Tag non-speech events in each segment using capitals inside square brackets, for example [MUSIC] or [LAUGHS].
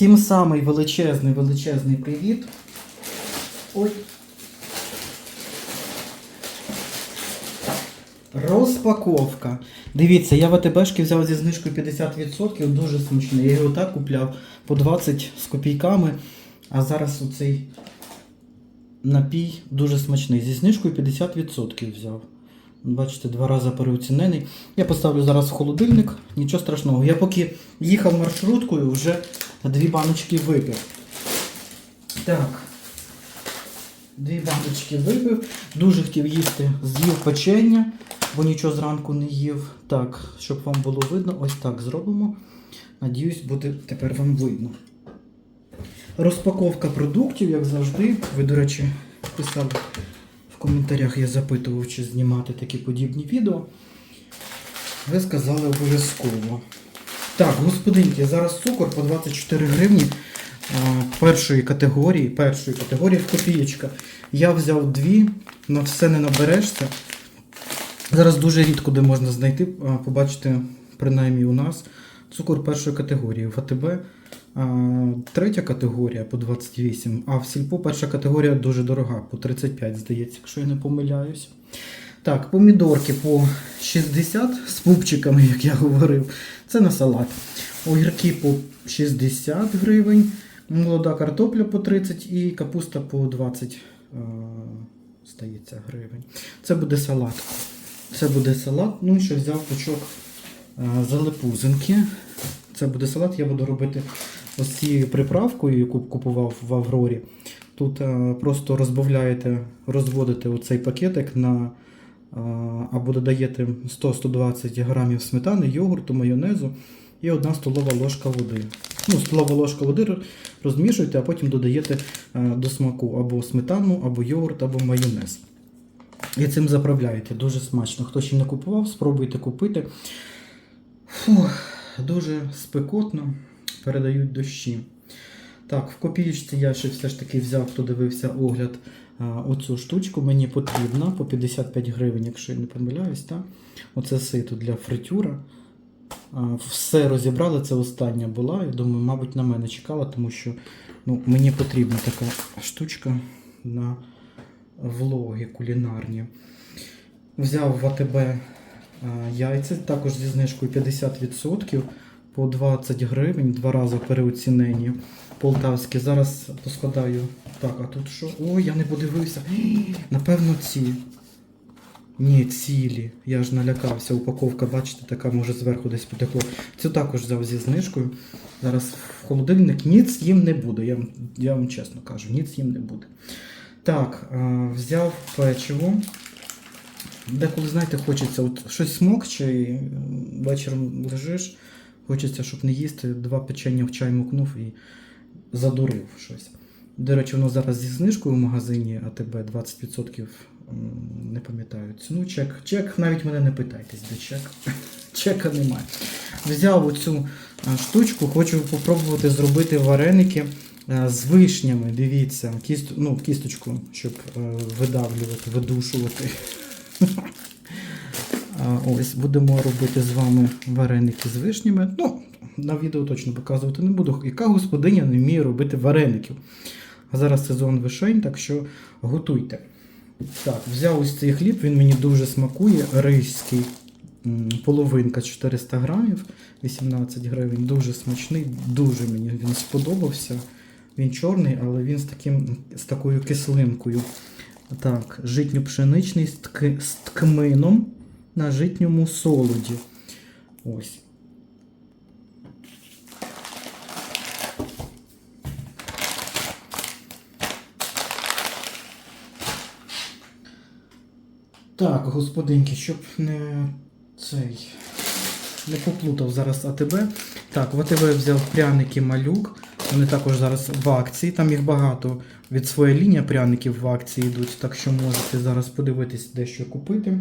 Всім самий величезний, величезний привіт. Ой. Розпаковка. Дивіться, я в АТБшки взяв зі знижкою 50%, дуже смачний. Я його так купляв по 20 з копійками. А зараз оцей напій дуже смачний. Зі знижкою 50% взяв. Бачите, два рази переоцінений. Я поставлю зараз в холодильник, нічого страшного. Я поки їхав маршруткою, вже дві баночки випив. Так. Дві баночки випив. Дуже хотів їсти, з'їв печення, бо нічого зранку не їв. Так, щоб вам було видно, ось так зробимо. Надіюсь, буде тепер вам видно. Розпаковка продуктів, як завжди. Ви, до речі, писали в коментарях, я запитував, чи знімати такі подібні відео. Ви сказали обов'язково. Так, господинки, зараз цукор по 24 гривні першої категорії. Першої категорії в копієчка. Я взяв дві, на все не наберешся. Зараз дуже рідко де можна знайти, побачити, принаймні у нас, цукор першої категорії. В АТБ третя категорія по 28, а в Сільпо перша категорія дуже дорога, по 35, здається, якщо я не помиляюсь. Так, помідорки по 60 з пупчиками, [LAUGHS] як я говорив. Це на салат. Огірки по 60 гривень, молода картопля по 30 і капуста по 20 е, здається, гривень. Це буде салат. Це буде салат. Ну і ще взяв пучок е, залепузинки. Це буде салат, я буду робити ось цією приправкою, яку купував в Аврорі. Тут е, просто розбавляєте, розводите оцей пакетик на або додаєте 100-120 грамів сметани, йогурту, майонезу і одна столова ложка води. Ну, столова ложка води розмішуєте, а потім додаєте до смаку або сметану, або йогурт, або майонез. І цим заправляєте. Дуже смачно. Хто ще не купував, спробуйте купити. Фух, дуже спекотно передають дощі. Так, в копієчці я ще все ж таки взяв, хто дивився огляд. А, Оцю штучку мені потрібна по 55 гривень, якщо я не помиляюсь. Так? Оце сито для фритюра. Все розібрали, це остання була. Я думаю, мабуть, на мене чекала, тому що ну, мені потрібна така штучка на влоги кулінарні. Взяв в АТБ яйця, також зі знижкою 50% по 20 гривень, два рази переоцінені полтавські. Зараз поскладаю. Так, а тут що? Ой, я не подивився. [GASPS] Напевно, ці. Ні, цілі. Я ж налякався. Упаковка, бачите, така може зверху десь потекло. Цю також взяв зі знижкою. Зараз в холодильник ніц їм не буде. Я, я вам чесно кажу, ніц їм не буде. Так, а, взяв печиво. Деколи, знаєте, хочеться от щось смокче, і вечором лежиш, хочеться, щоб не їсти, два печення в чай мукнув і задурив щось. До речі, воно зараз зі знижкою в магазині АТБ 20%, не пам'ятаю ціну. Чек. Чек, навіть мене не питайтесь, де чек. [LAUGHS] Чека немає. Взяв оцю штучку, хочу попробувати зробити вареники з вишнями. Дивіться, кіст, ну, кісточку, щоб е, видавлювати, видушувати. [LAUGHS] Ось будемо робити з вами вареники з вишнями. Ну, на відео точно показувати не буду. Яка господиня не вміє робити вареників? А зараз сезон вишень, так що готуйте. Так, взяв ось цей хліб, він мені дуже смакує. Ризький. Половинка 400 грамів, 18 гривень. Дуже смачний, дуже мені він сподобався. Він чорний, але він з, таким, з такою кислинкою. Так, житньо-пшеничний з, тки, з ткмином на житньому солоді. Ось. Так, господинки, щоб не цей. Не поплутав зараз АТБ. Так, в АТБ взяв пряники малюк. Вони також зараз в акції. Там їх багато від своєї лінії пряників в акції йдуть, так що можете зараз подивитись, де що купити.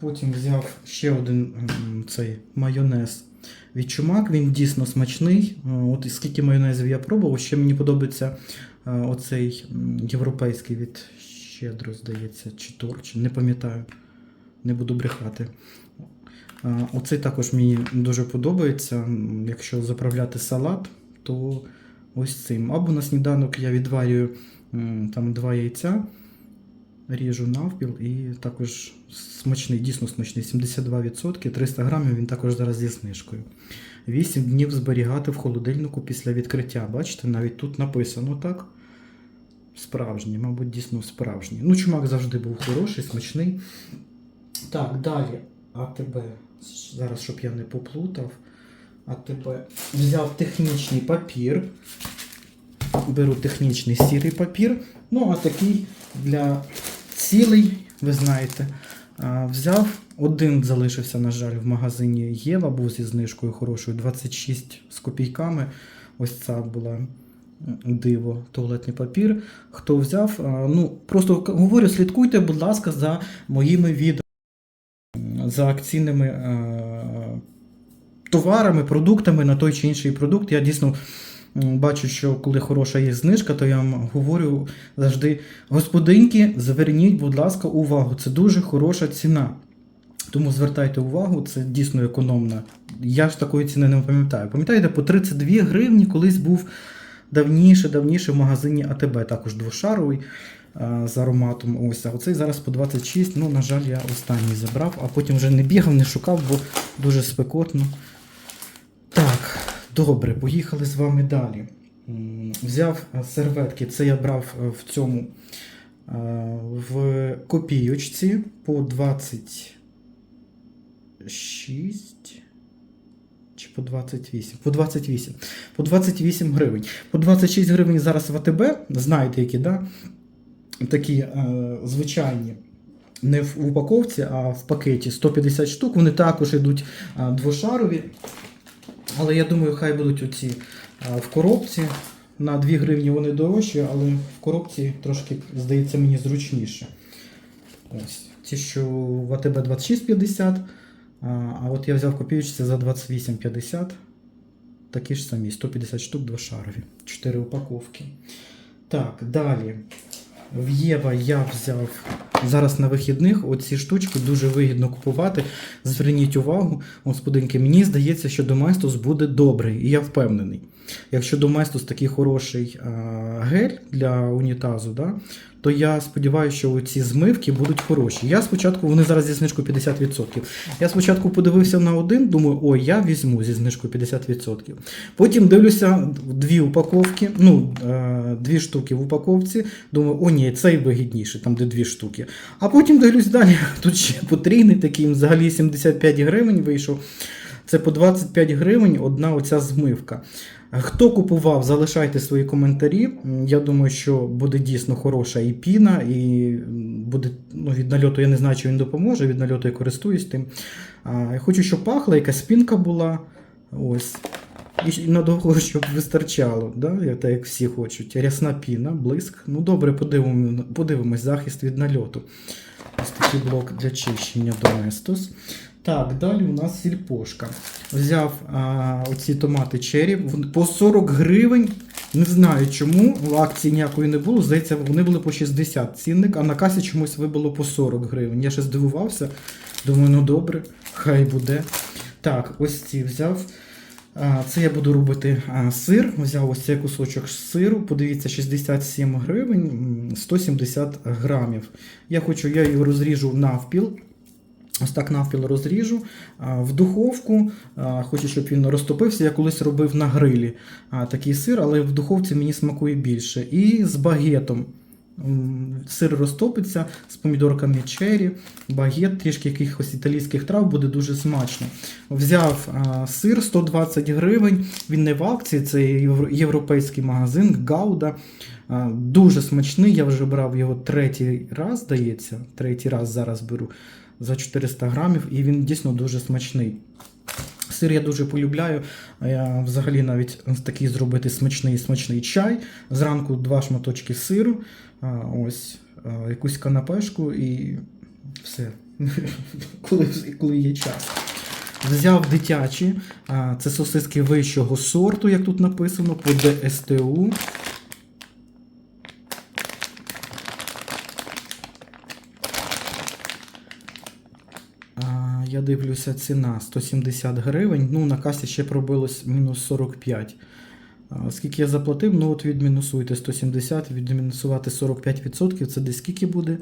Потім взяв ще один цей майонез від чумак. Він дійсно смачний. От скільки майонезів я пробував, ще мені подобається оцей європейський від щедро, здається, чи торч, не пам'ятаю, не буду брехати. Оцей також мені дуже подобається. Якщо заправляти салат, то ось цим. Або на сніданок я відварюю там два яйця, ріжу навпіл і також смачний, дійсно смачний, 72%, 300 грамів він також зараз зі знижкою. 8 днів зберігати в холодильнику після відкриття. Бачите, навіть тут написано так. Справжній, мабуть, дійсно справжній. Ну, чумак завжди був хороший, смачний. Так, далі. АТБ. Зараз, щоб я не поплутав. АТБ. Взяв технічний папір. Беру технічний сірий папір. Ну, а такий для цілий, ви знаєте. Взяв один залишився, на жаль, в магазині Єва, був зі знижкою хорошою 26 з копійками. Ось ця була диво, туалетний папір. Хто взяв, ну просто говорю, слідкуйте, будь ласка, за моїми відео, за акційними товарами, продуктами на той чи інший продукт. Я дійсно бачу, що коли хороша є знижка, то я вам говорю завжди: господинки, зверніть, будь ласка, увагу. Це дуже хороша ціна. Тому звертайте увагу, це дійсно економна. Я ж такої ціни не пам'ятаю. Пам'ятаєте, по 32 гривні колись був давніше, давніше в магазині АТБ, також двошаровий з ароматом. Ось, а оцей зараз по 26. Ну, на жаль, я останній забрав, а потім вже не бігав, не шукав, бо дуже спекотно. Добре, поїхали з вами далі. Взяв е, серветки, це я брав е, в цьому е, в копійочці по 26 чи по 28? По 28. По 28 гривень. По 26 гривень зараз в АТБ, знаєте, які, да? такі звичайні. Не в упаковці, а в пакеті 150 штук. Вони також йдуть двошарові. Але я думаю, хай будуть оці в коробці. На 2 гривні вони дорожчі, але в коробці трошки, здається, мені зручніше. Ось. Ті, що в АТБ 26,50, а от я взяв копійочці за 28,50. Такі ж самі, 150 штук двошарові. 4 упаковки. Так, далі. В Єва я взяв зараз на вихідних. Оці штучки дуже вигідно купувати. Зверніть увагу, господинки, мені здається, що Доместос буде добрий, і я впевнений. Якщо Доместос такий хороший а, гель для унітазу, да, то я сподіваюся, що ці змивки будуть хороші. Я спочатку, вони зараз зі знижкою 50%. Я спочатку подивився на один, думаю, ой, я візьму зі знижкою 50%. Потім дивлюся дві упаковки, ну, е, дві штуки в упаковці. Думаю, о, ні, цей вигідніший, там де дві штуки. А потім дивлюсь далі. [LAUGHS] Тут ще потрійний такий, взагалі 75 гривень вийшов. Це по 25 гривень одна оця змивка. Хто купував, залишайте свої коментарі. Я думаю, що буде дійсно хороша і піна, і буде ну, від нальоту, я не знаю, чи він допоможе. Від нальоту я користуюсь тим. Я хочу, щоб пахла, якась пінка була. Ось. І надовго, щоб вистачало, да? так як всі хочуть. Рясна піна, блиск. Ну добре, подивимо, подивимось, захист від нальоту. Ось такий блок для чищення Domestos. Так, далі у нас сільпошка. Взяв а, оці томати вон- по 40 гривень. Не знаю чому, в акції ніякої не було. Здається, вони були по 60 цінник, а на касі чомусь вибило по 40 гривень. Я ще здивувався. Думаю, ну добре, хай буде. Так, ось ці взяв. Це я буду робити сир. Взяв ось цей кусочок сиру. Подивіться, 67 гривень, 170 грамів. Я хочу, я його розріжу навпіл. Ось так навпіл розріжу в духовку. Хочу, щоб він розтопився. Я колись робив на грилі такий сир, але в духовці мені смакує більше. І з багетом. Сир розтопиться з помідорками чері, багет, трішки якихось італійських трав буде дуже смачно. Взяв а, сир 120 гривень. Він не в акції, це європейський магазин Гауда. А, Дуже смачний. Я вже брав його третій раз, здається. Третій раз зараз беру за 400 грамів, і він дійсно дуже смачний. Сир я дуже полюбляю. Я взагалі навіть такий зробити смачний смачний чай. Зранку два шматочки сиру, ось якусь канапешку і все. [LAUGHS] коли, коли є час. Взяв дитячі, це сосиски вищого сорту, як тут написано, по ДСТУ. Дивлюся, ціна 170 гривень. Ну, на касі ще пробилось мінус 45. Скільки я заплатив, ну от відмінусуйте 170, відмінусувати 45%, це десь скільки буде?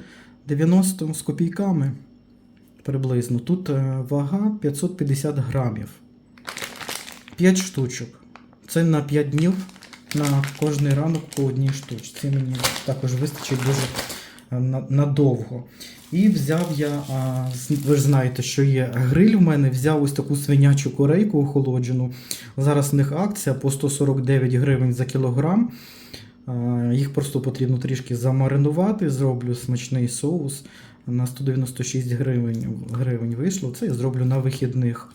90 з копійками приблизно. Тут е, вага 550 грамів. 5 штучок. Це на 5 днів на кожний ранок по одній штучці. Мені також вистачить дуже е, на- надовго. І взяв я, а, ви ж знаєте, що є гриль в мене, взяв ось таку свинячу корейку охолоджену. Зараз в них акція по 149 гривень за кілограм. А, Їх просто потрібно трішки замаринувати. Зроблю смачний соус. На 196 гривень, гривень вийшло. Це я зроблю на вихідних.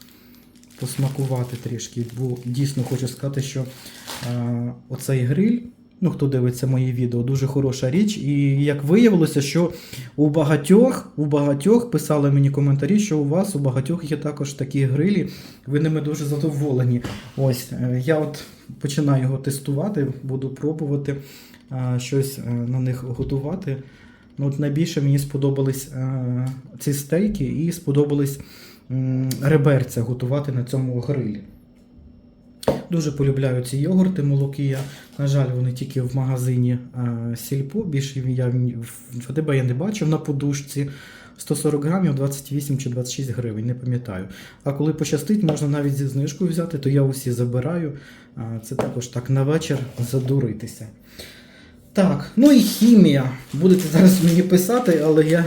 Посмакувати трішки. Бо дійсно хочу сказати, що е, оцей гриль, ну хто дивиться мої відео, дуже хороша річ. І як виявилося, що у багатьох, у багатьох писали мені коментарі, що у вас у багатьох є також такі грилі, ви ними дуже задоволені. Ось е, я от починаю його тестувати, буду пробувати е, щось е, на них готувати. Ну, от найбільше мені сподобались ці стейки і сподобались реберця готувати на цьому грилі. Дуже полюбляю ці йогурти молокія. На жаль, вони тільки в магазині е, Сільпо. Більше я в тебе я не бачив на подушці. 140 грамів 28 чи 26 гривень, не пам'ятаю. А коли пощастить, можна навіть зі знижкою взяти, то я усі забираю. Це також так на вечір задуритися. Так, ну і хімія. Будете зараз мені писати, але я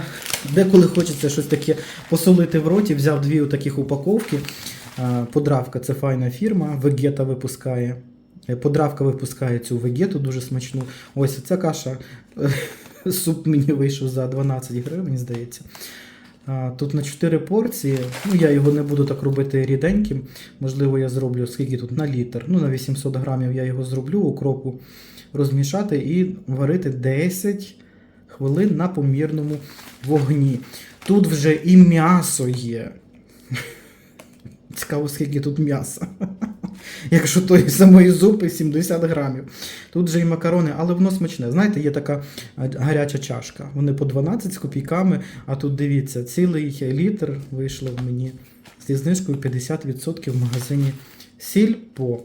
деколи хочеться щось таке посолити в роті. Взяв дві таких упаковки. Подравка це файна фірма, Вегета випускає. Е, Подравка випускає цю вегету дуже смачну. Ось ця каша. е, [LAUGHS] Суп мені вийшов за 12 гривень, здається. А, Тут на 4 порції. Ну, я його не буду так робити ріденьким. Можливо, я зроблю скільки тут на літр. Ну, на 800 грамів я його зроблю, укропу розмішати і варити 10 хвилин на помірному вогні. Тут вже і м'ясо є. Цікаво, скільки тут м'яса. [LAUGHS] Якщо тої самої зупи 70 грамів. Тут же і макарони, але воно смачне. Знаєте, є така гаряча чашка. Вони по 12 з копійками, а тут дивіться, цілий літр вийшло в мені зі знижкою 50% в магазині Сільпо.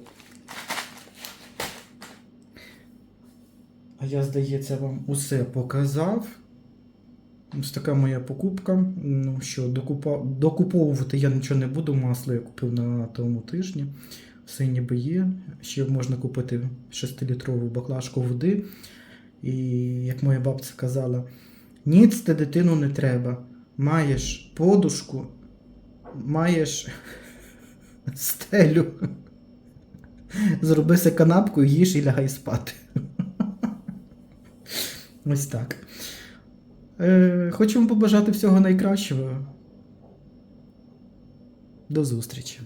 А я, здається, вам усе показав. Ось така моя покупка. Ну що, докупа... докуповувати я нічого не буду. Масло я купив на тому тижні. Все ніби є. Ще можна купити 6-літрову баклажку води. І як моя бабця казала, ніц ти дитину не треба. Маєш подушку, маєш [LAUGHS] стелю. Зробися канапку, їж і лягай спати. [LAUGHS] Ось так. Е, хочу вам побажати всього найкращого. До зустрічі.